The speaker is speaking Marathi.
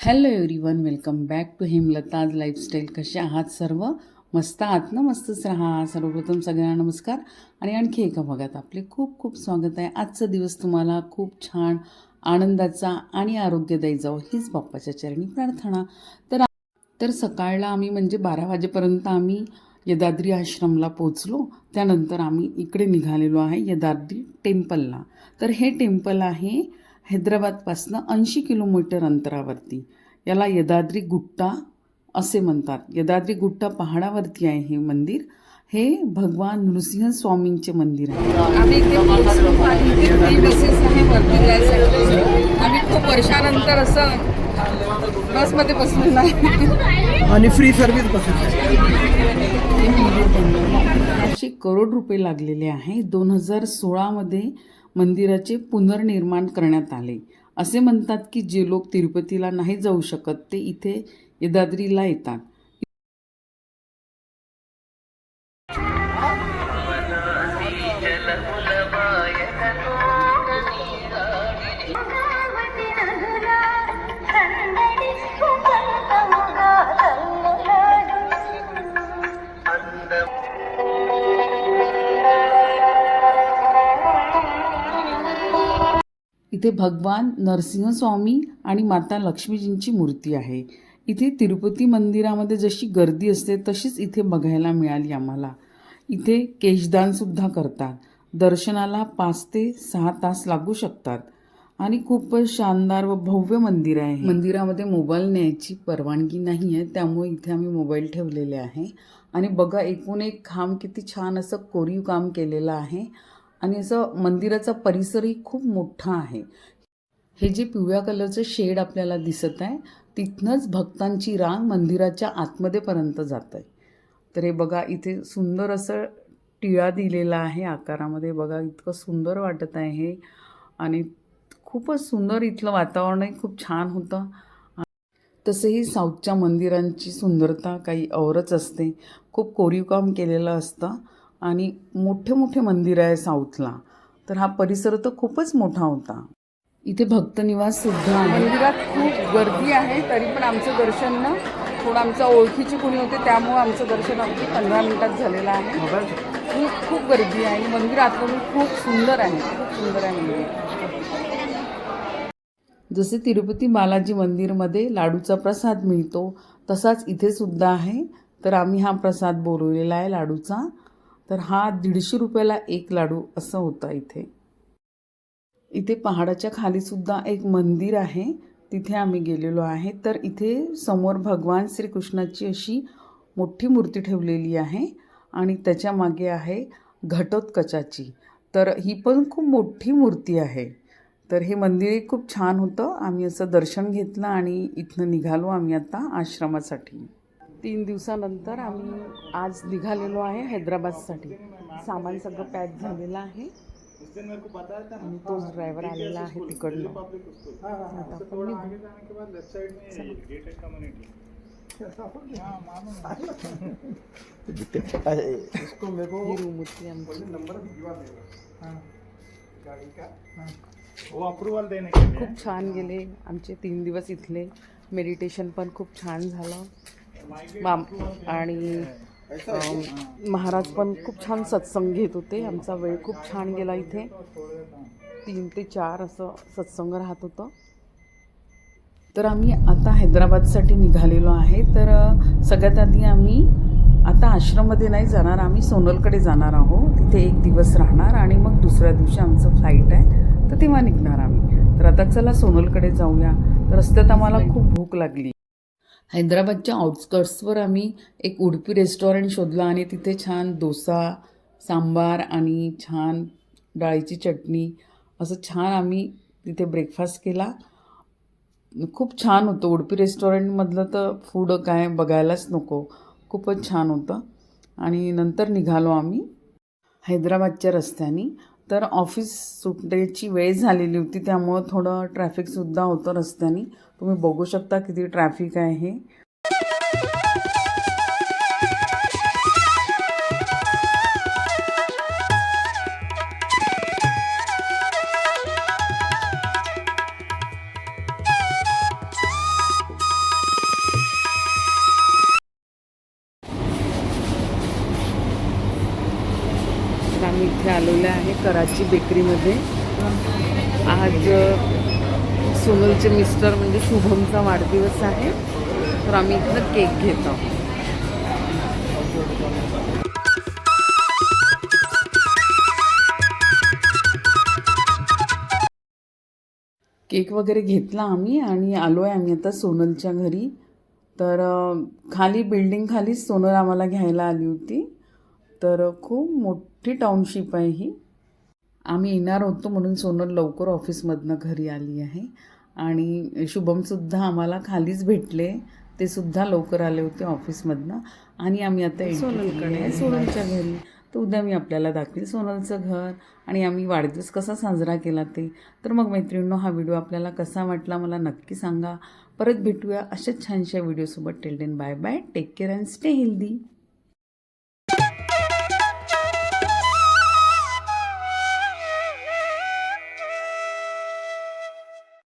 Hello everyone welcome back to Hemlata's lifestyle कसे आहात सर्व? मस्त आहात ना? मस्तच राहा सर्वप्रथम सगळ्यांना नमस्कार. आणि आणखी एका भागात आपले खूप खूप स्वागत आहे. आजचा दिवस तुम्हाला खूप छान आनंदाचा आणि आरोग्यदायी जाऊ हीच बाप्पाच्या चरणी प्रार्थना. तर तर सकाळला आम्ही म्हणजे बारा वाजेपर्यंत आम्ही यदाद्री आश्रमला पोचलो त्यानंतर आम्ही इकडे निघालेलो आहे यदाद्री टेम्पलला. तर हे टेम्पल आहे हैदराबादपासनं ऐंशी किलोमीटर अंतरावरती. याला यदाद्री गुट्टा असे म्हणतात. यदाद्री गुट्टा पहाडावरती आहे हे मंदिर. हे भगवान नृसिंह स्वामींचे मंदिर आहे. आम्ही इथे बसेस आहे वरती जायसाठी. आम्ही खूप वर्षानंतर असं बसमध्ये बसलो नाही आणि फ्री सर्व्हिस बसेस असे करोड रुपये लागलेले आहे. दोन हजार सोळामध्ये मंदिराचे पुनर्निर्माण करण्यात आले. असे म्हणतात की जे लोक तिरुपतीला नाही जाऊ शकत ते इथे यदाद्रीला येतात. इथे भगवान नरसिंहस्वामी आणि माता लक्ष्मीजींची मूर्ती आहे. इथे तिरुपती मंदिरामध्ये जशी गर्दी असते तशीच इथे बघायला मिळाली आम्हाला. इथे केशदानसुद्धा करतात. दर्शनाला पाच ते सहा तास लागू शकतात. आणि खूपच शानदार व भव्य मंदिर आहे मंदिरामध्ये मोबाईल न्यायची परवानगी नाही आहे त्यामुळे इथे आम्ही मोबाईल ठेवलेले आहे. आणि बघा एकूण एक खांब किती छान असं कोरीव काम केलेलं आहे. आणि असं मंदिराचा परिसरही खूप मोठा आहे. हे जे पिवळ्या कलरचं शेड आपल्याला दिसत आहे तिथनंच भक्तांची रांग मंदिराच्या आतमध्येपर्यंत जात आहे. तर हे बघा इथे सुंदर असं टिळा दिलेला आहे आकारामध्ये. बघा इतकं सुंदर वाटत आहे हे. आणि खूपच सुंदर इथलं वातावरणही खूप छान होतं. तसंही साऊथच्या मंदिरांची सुंदरता काही औरच असते. खूप कोरीव काम केलेलं असतं. आणि मोठे मोठे मंदिर आहे साऊथला तर हा परिसर तर खूपच मोठा होता. इथे भक्तनिवास सुद्धा आहे. मंदिरात खूप गर्दी आहे तरी पण आमचं दर्शन ना थोडं आमच्या ओळखीचे कोणी होते त्यामुळं आमचं दर्शन अगदी पंधरा मिनिटात झालेलं आहे. खूप खूप गर्दी आहे. आणि मंदिर आतमधून खूप सुंदर आहे. खूप सुंदर आहे मंदिर. जसे तिरुपती बालाजी मंदिरमध्ये लाडूचा प्रसाद मिळतो तसाच इथे सुद्धा आहे. तर आम्ही हा प्रसाद बोलवलेला आहे लाडूचा. तर हा दीडशे रुपयाला एक लाडू असं होता इथे. इथे पहाडाच्या खालीसुद्धा एक मंदिर आहे. तिथे आम्ही गेलेलो आहे. तर इथे समोर भगवान श्रीकृष्णाची अशी मोठी मूर्ती ठेवलेली आहे आणि त्याच्यामागे आहे घटोत्कचाची. तर ही पण खूप मोठी मूर्ती आहे. तर हे मंदिरही खूप छान होतं. आम्ही असं दर्शन घेतलं आणि इथनं निघालो आम्ही आता आश्रमासाठी. तीन दिवसानंतर आम्ही आज निघालेलो आहे हैदराबादसाठी. सामान सगळं पॅक झालेलं आहे. आणि तोच ड्रायव्हर आलेला आहे तिकडनं. आता आपण निघू. इसको मेरे को ही रूम होती आमची. नंबर भिजवा देगा गाड़ी का? वो अप्रूवल देने के लिए खूप छान गेले आमचे तीन दिवस इथले. मेडिटेशन पण खूप छान झालं. माम आणि महाराज पण खूप छान सत्संग घेत होते. आमचा वेळ खूप छान गेला इथे. तीन ते चार असं सत्संग राहत होतं. तर आम्ही आता हैदराबादसाठी निघालेलो आहे. तर सगळ्यात आधी आम्ही आता आश्रममध्ये नाही जाणार आम्ही सोनलकडे जाणार आहोत. तिथे एक दिवस राहणार आणि मग दुसऱ्या दिवशी आमचं फ्लाईट आहे. तर तेव्हा निघणार आम्ही. तर आता चला सोनलकडे जाऊया. रस्त्यात आम्हाला खूप भूक लागली. हैदराबादच्या आउटस्कर्ट्सवर आम्ही एक उडपी रेस्टॉरंट शोधला आणि तिथे छान डोसा सांबार आणि छान डाळीची चटणी असं छान आम्ही तिथे ब्रेकफास्ट केला. खूप छान होतं. उडपी रेस्टॉरंटमधलं तर फूड काय बघायलाच नको. खूपच छान होतं. आणि नंतर निघालो आम्ही हैदराबादच्या रस्त्याने. तर ऑफिस सुटण्याची वेळ झालेली होती त्यामुळं थोडं ट्रॅफिकसुद्धा होतं रस्त्याने. तुम्ही बघू शकता किती ट्रॅफिक आहे इथे आलेलं आहे कराची बेकरीमध्ये. आज सोनलचे मिस्टर म्हणजे शुभमचा वाढदिवस आहे. तर आम्ही इथं केक घेत आहोत. केक वगैरे घेतला आम्ही आणि आलो आहे आम्ही आता सोनलच्या घरी. तर खाली बिल्डिंग खालीच सोनल आम्हाला घ्यायला आली होती. तर खूप मोठी टाउनशिप आहे ही. आम्ही येणार होतो म्हणून सोनल लवकर ऑफिसमधनं घरी आली आहे. आणि शुभमसुद्धा आम्हाला खालीच भेटले. ते सुद्धा लवकर आले होते ऑफिसमधनं आणि आम्ही आता सोनलकडे. सोनलच्या घरी. तर उद्या मी आपल्याला दाखवेल सोनलचं घर. आणि आम्ही वाढदिवस कसा साजरा केला ते. तर मग मैत्रिणींनो हा व्हिडिओ आपल्याला कसा वाटला मला नक्की सांगा. परत भेटूया अशाच छानशा व्हिडिओसोबत. Till then bye bye take care and stay healthy